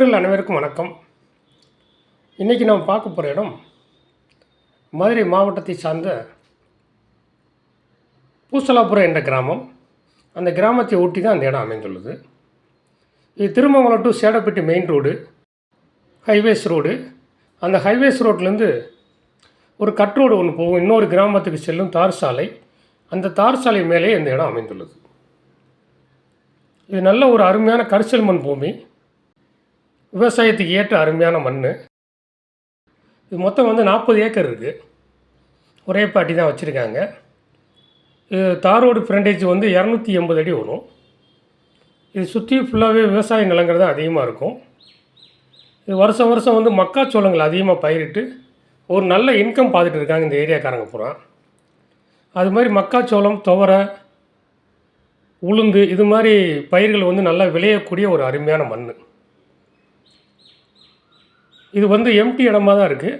நண்பர்கள் அனைவருக்கும் வணக்கம். இன்றைக்கி நாம் பார்க்க போகிற இடம் மதுரை மாவட்டத்தை சார்ந்த பூசலாபுரம் என்ற கிராமம். அந்த கிராமத்தை ஒட்டி தான் அந்த இடம் அமைந்துள்ளது. இது Thirumangalam to Sedapatti main road highways road அந்த ஹைவேஸ் ரோட்லேருந்து ஒரு கட் ரோடு ஒன்று போகும். இன்னொரு கிராமத்துக்கு செல்லும் தார் சாலை. அந்த தார் சாலை மேலே இந்த இடம் அமைந்துள்ளது. இது நல்ல ஒரு அருமையான கரிசல் மண் பூமி. விவசாயத்துக்கு ஏற்ற அருமையான மண் இது மொத்தம் வந்து நாற்பது ஏக்கர் இருக்குது ஒரே பாட்டி தான் வச்சுருக்காங்க. இது தாரோடு ஃப்ரண்டேஜ் வந்து இரநூத்தி எண்பது அடி வரும் இது சுற்றி ஃபுல்லாகவே விவசாய நிலங்கள் தான் அதிகமாக இருக்கும். இது வருஷம் வருஷம் வந்து மக்காச்சோளங்கள் அதிகமாக பயிரிட்டு ஒரு நல்ல இன்கம் பார்த்துட்டு இருக்காங்க இந்த ஏரியாக்காரங்க பூரா. அது மாதிரி மக்காச்சோளம் துவரை உளுந்து இது மாதிரி பயிர்கள் வந்து நல்லா விளையக்கூடிய ஒரு அருமையான மண் இது வந்து எம்டி இடமா தான் இருக்குது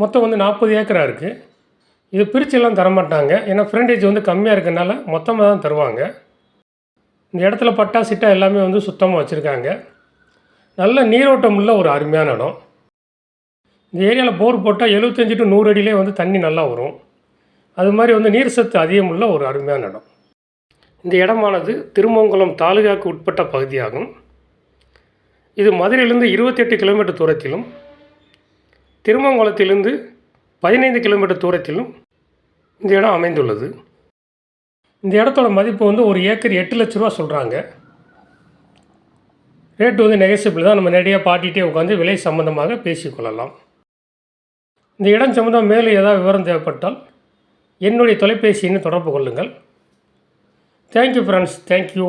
மொத்தம் வந்து நாற்பது ஏக்கராக இருக்குது இது பிரிச்செல்லாம் தரமாட்டாங்க. ஏன்னா ஃப்ரண்டேஜ் வந்து கம்மியாக இருக்கனால மொத்தமாக தான் தருவாங்க. இந்த இடத்துல பட்டா சிட்டா எல்லாமே வந்து சுத்தமாக வச்சுருக்காங்க. நல்ல நீரோட்டம் உள்ள ஒரு அருமையான இடம். இந்த ஏரியாவில் போர் போட்டால் எழுபத்தஞ்சி டு நூறு அடியிலே வந்து தண்ணி நல்லா வரும். அது மாதிரி வந்து நீர் சத்து அதிகமுள்ள ஒரு அருமையான இடம். இந்த இடமானது திருமங்கலம் தாலுகாவுக்கு உட்பட்ட பகுதியாகும். இது மதுரையிலிருந்து இருபத்தெட்டு கிலோமீட்டர் தூரத்திலும் திருமங்கலத்திலிருந்து பதினைந்து கிலோமீட்டர் தூரத்திலும் இந்த இடம் அமைந்துள்ளது. இந்த இடத்தோட மதிப்பு வந்து ஒரு ஏக்கர் எட்டு லட்ச ரூபா சொல்கிறாங்க ரேட்டு வந்து நெகசிபிள் தான். நம்ம நேரடியாக பாட்டிகிட்டே உட்காந்து விலை சம்மந்தமாக பேசிக்கொள்ளலாம். இந்த இடம் சம்மந்தம் மேலே ஏதாவது விவரம் தேவைப்பட்டால் என்னுடைய தொலைபேசி எண்ணை தொடர்பு கொள்ளுங்கள். Thank you friends thank you